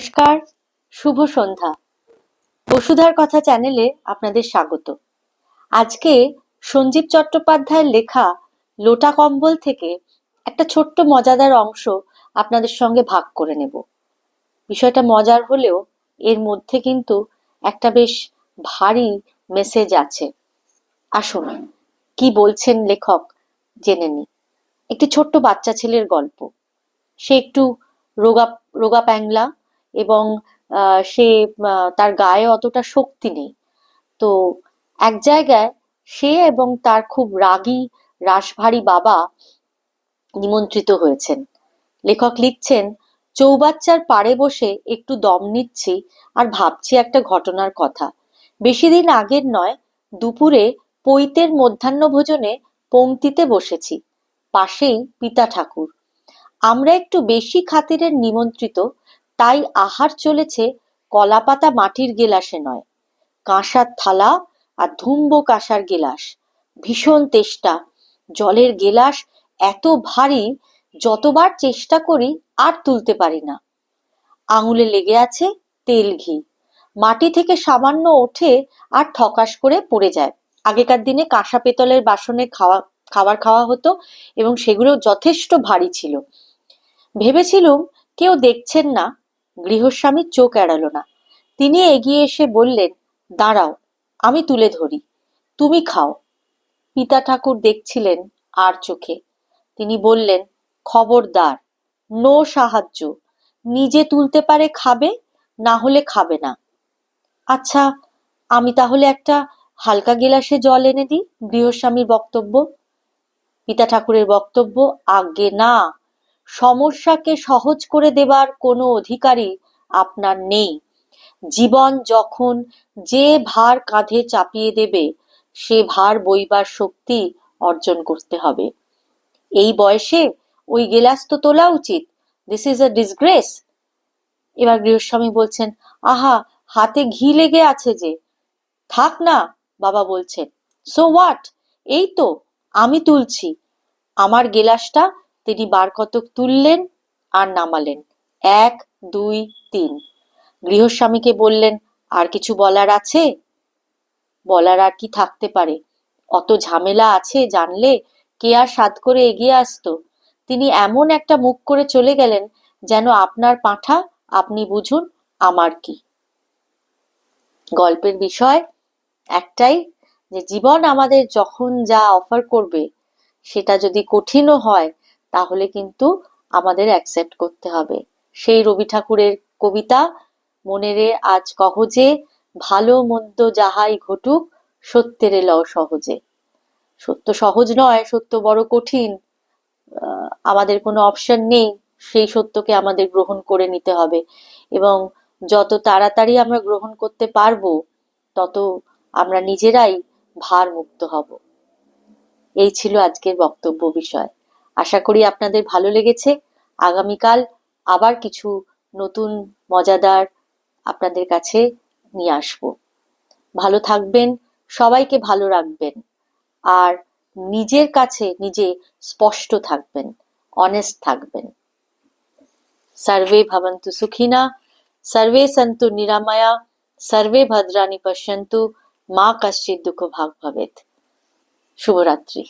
নমস্কার, শুভ সন্ধ্যা। বসুধার কথা চ্যানেলে আপনাদের স্বাগত। আজকে সঞ্জীব চট্টোপাধ্যায়ের লেখা লোটা কম্বল থেকে একটা ছোট্ট মজাদার অংশ আপনাদের সঙ্গে ভাগ করে নেব। বিষয়টা মজার হলেও এর মধ্যে কিন্তু একটা বেশ ভারী মেসেজ আছে। আসুন, কি বলছেন লেখক জেনে নি একটি ছোট্ট বাচ্চা ছেলের গল্প। সে একটু রোগা রোগা প্যাংলা এবং সে তার গায়ে অতটা শক্তি নেই। তো এক জায়গায় সে এবং তার খুব রাগী, রাসভারী বাবা নিমন্ত্রিত হয়েছেন। লেখক লিখছেন, চৌবাচ্চার পাড়ে বসে একটু দম নিচ্ছি আর ভাবছি একটা ঘটনার কথা। বেশি দিন আগের নয়, দুপুরে পৈতের মধ্যাহ্ন ভোজনে পংক্তিতে বসেছি। পাশেই পিতা ঠাকুর। আমরা একটু বেশি খাতিরের নিমন্ত্রিত তাই আহার চলেছে কলাপাতা মাটির গেলাসে নয়। কাঁসার থালা আর ধুম্ব কাঁসার গেলাস। ভীষণ তেষ্টা। জলের গেলাস এত ভারী, যতবার চেষ্টা করি আর তুলতে পারি না। আঙুলে লেগে আছে তেল ঘি। মাটি থেকে সামান্য ওঠে আর ঠকাশ করে পড়ে যায়। আগেকার দিনে কাঁসা পেতলের বাসনে খাওয়া, খাবার খাওয়া হতো এবং সেগুলো যথেষ্ট ভারী ছিল। ভেবেছিলুম কেউ দেখছেন না গৃহস্বামীর চোখ এড়ালো না। তিনি এগিয়ে এসে বললেন, দাঁড়াও, আমি তুলে ধরি। তুমি খাও। পিতা ঠাকুর দেখছিলেন আর চোখে। তিনি বললেন, খবরদার, নো সাহায্য। নিজে তুলতে পারে খাবে, না হলে খাবে না। আচ্ছা আমি তাহলে একটা হালকা গেলাসে জল এনে দিই গৃহস্বামীর বক্তব্য? পিতা ঠাকুরের বক্তব্য, আজ্ঞে না। সমস্যাকে সহজ করে দেবার কোনো অধিকারই আপনার নেই। জীবন যখন যে ভার কাঁধে চাপিয়ে দেবে, সে ভার বইবার শক্তি অর্জন করতে হবে। এই বয়সে ওই গেলাস তো তোলা উচিত। দিস ইজ আ ডিসগ্রেস এবার গৃহস্বামী বলছেন, আহা, হাতে ঘি লেগে আছে যে। থাক না, বাবা বলছেন। সো হোয়াট এই তো, আমি তুলছি। আমার গেলাসটা তিনি বার কতক তুললেন আর নামালেন। এক, দুই, তিন। গৃহস্বামীকে বললেন, আর কিছু বলার আছে? বলার আর কি থাকতে পারে? অত ঝামেলা আছে জানলে কে আর সাদ করে এগিয়ে আসতো? তিনি এমন একটা মুখ করে চলে গেলেন, যেন আপনার পাঁঠা আপনি বুঝুন, আমার কি? গল্পের বিষয় একটাই যে, জীবন আমাদের যখন যা অফার করবে, সেটা যদি কঠিনও হয় তাহলে কিন্তু আমাদের অ্যাকসেপ্ট করতে হবে। সেই রবি ঠাকুরের কবিতা, মনে রে আজ কহজে, ভালো মন্দ যাহাই ঘটুক, সত্যের লও সহজে। সত্য সহজ নয়, সত্য বড় কঠিন আমাদের কোনো অপশন নেই, সেই সত্যকে আমাদের গ্রহণ করে নিতে হবে। এবং যত তাড়াতাড়ি আমরা গ্রহণ করতে পারব, তত আমরা নিজেরাই ভার মুক্ত হব। এই ছিল আজকের বক্তব্য বিষয়। আশা করি আপনাদের ভালো লেগেছে। আগামীকাল আবার কিছু নতুন, মজাদার আপনাদের কাছে নিয়ে আসব। ভালো থাকবেন, সবাইকে ভালো রাখবেন, আর নিজের কাছে নিজে স্পষ্ট থাকবেন অনেস্ট থাকবেন। সর্বে ভবন্তু সুখিনা, সর্বে সন্তু নিরাময়া, সর্বে ভদ্রাণী পশ্যন্তু, মা কশ্চিৎ দুঃখ ভাগ ভবেত। শুভরাত্রি।